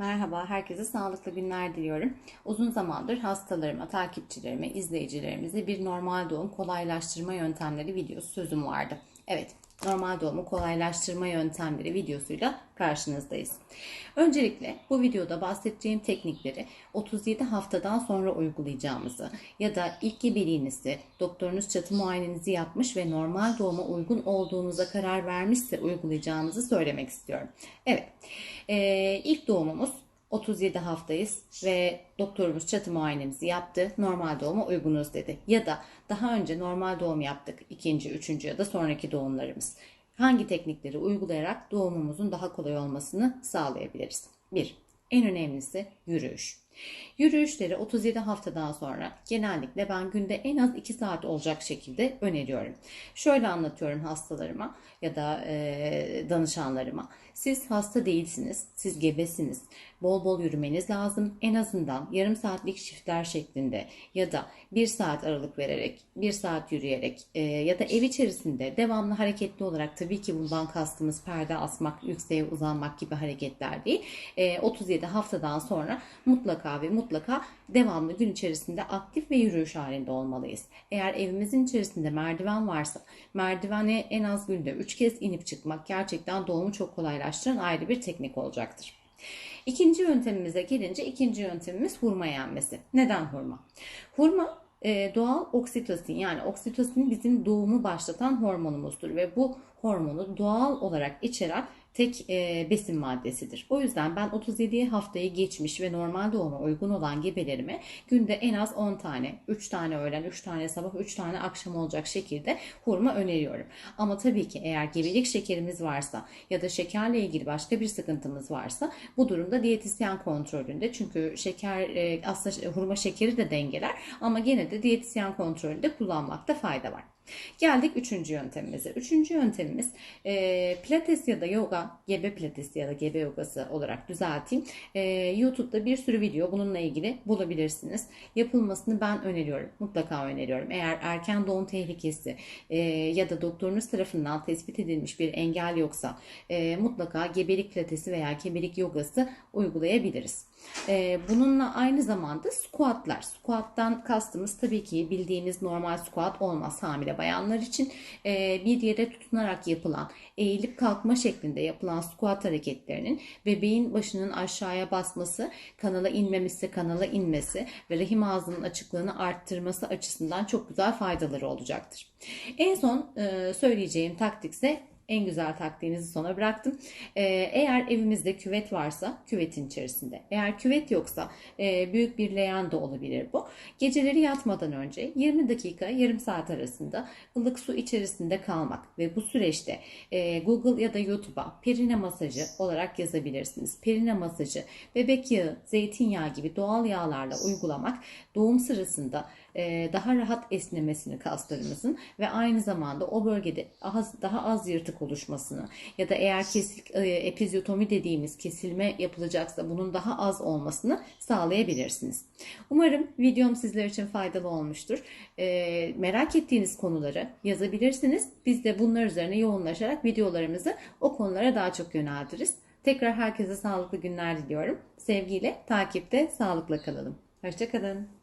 Merhaba, herkese sağlıklı günler diliyorum. Uzun zamandır hastalarıma, takipçilerime, izleyicilerimize bir normal doğum kolaylaştırma yöntemleri videosu sözüm vardı. Evet, normal doğumu kolaylaştırma yöntemleri videosuyla karşınızdayız. Öncelikle bu videoda bahsedeceğim teknikleri 37 haftadan sonra uygulayacağımızı ya da ilk gebeliğinizi doktorunuz çatı muayenenizi yapmış ve normal doğuma uygun olduğunuza karar vermişse uygulayacağımızı söylemek istiyorum. Evet, ee, ilk doğumumuz 37 haftayız ve doktorumuz çatı muayenemizi yaptı. Normal doğuma uygunuz dedi. Ya da daha önce normal doğum yaptık. ikinci, üçüncü ya da sonraki doğumlarımız. Hangi teknikleri uygulayarak doğumumuzun daha kolay olmasını sağlayabiliriz? 1. En önemlisi yürüyüş. Yürüyüşleri 37 haftadan sonra genellikle ben günde en az 2 saat olacak şekilde öneriyorum. Şöyle anlatıyorum hastalarıma ya da e, danışanlarıma. Siz hasta değilsiniz, siz gebesiniz. Bol bol yürümeniz lazım. En azından yarım saatlik shiftler şeklinde ya da 1 saat aralık vererek, 1 saat yürüyerek e, ya da ev içerisinde devamlı hareketli olarak tabii ki bundan kastımız perde asmak, yükseğe uzanmak gibi hareketler değil. E, 37 haftadan sonra mutlaka ve mutlaka devamlı gün içerisinde aktif ve yürüyüş halinde olmalıyız. Eğer evimizin içerisinde merdiven varsa merdivene en az günde 3 kez inip çıkmak gerçekten doğumu çok kolaylaştıran ayrı bir teknik olacaktır. İkinci yöntemimize gelince ikinci yöntemimiz hurma yenmesi. Neden hurma? Hurma e, doğal oksitosin yani oksitosin bizim doğumu başlatan hormonumuzdur ve bu hormonu doğal olarak içeren tek e, besin maddesidir. O yüzden ben 37 haftayı geçmiş ve normal doğuma uygun olan gebelerime günde en az 10 tane, 3 tane öğlen, 3 tane sabah, 3 tane akşam olacak şekilde hurma öneriyorum. Ama tabii ki eğer gebelik şekerimiz varsa ya da şekerle ilgili başka bir sıkıntımız varsa bu durumda diyetisyen kontrolünde çünkü şeker e, aslında hurma şekeri de dengeler ama gene de diyetisyen kontrolünde kullanmakta fayda var. Geldik üçüncü yöntemimize. Üçüncü yöntemimiz e, pilates ya da yoga, gebe pilates ya da gebe yogası olarak düzelteyim. E, YouTube'da bir sürü video bununla ilgili bulabilirsiniz. Yapılmasını ben öneriyorum. Mutlaka öneriyorum. Eğer erken doğum tehlikesi e, ya da doktorunuz tarafından tespit edilmiş bir engel yoksa e, mutlaka gebelik pilatesi veya gebelik yogası uygulayabiliriz. E, bununla aynı zamanda squatlar. Squat'tan kastımız tabii ki bildiğiniz normal squat olmaz hamile bayanlar için e, bir yere tutunarak yapılan eğilip kalkma şeklinde yapılan squat hareketlerinin bebeğin başının aşağıya basması, kanala inmemesi, kanala inmesi ve rahim ağzının açıklığını arttırması açısından çok güzel faydaları olacaktır. En son e, söyleyeceğim taktik ise en güzel taktiğinizi sona bıraktım. Ee, eğer evimizde küvet varsa küvetin içerisinde. Eğer küvet yoksa e, büyük bir leğen de olabilir bu. Geceleri yatmadan önce 20 dakika yarım saat arasında ılık su içerisinde kalmak ve bu süreçte e, Google ya da YouTube'a perine masajı olarak yazabilirsiniz. Perine masajı, bebek yağı, zeytinyağı gibi doğal yağlarla uygulamak doğum sırasında e, daha rahat esnemesini kaslarımızın ve aynı zamanda o bölgede az, daha az yırtık oluşmasını ya da eğer kesik e, epizyotomi dediğimiz kesilme yapılacaksa bunun daha az olmasını sağlayabilirsiniz. Umarım videom sizler için faydalı olmuştur. E, merak ettiğiniz konuları yazabilirsiniz. Biz de bunlar üzerine yoğunlaşarak videolarımızı o konulara daha çok yöneltiriz. Tekrar herkese sağlıklı günler diliyorum. Sevgiyle takipte sağlıkla kalalım. Hoşçakalın.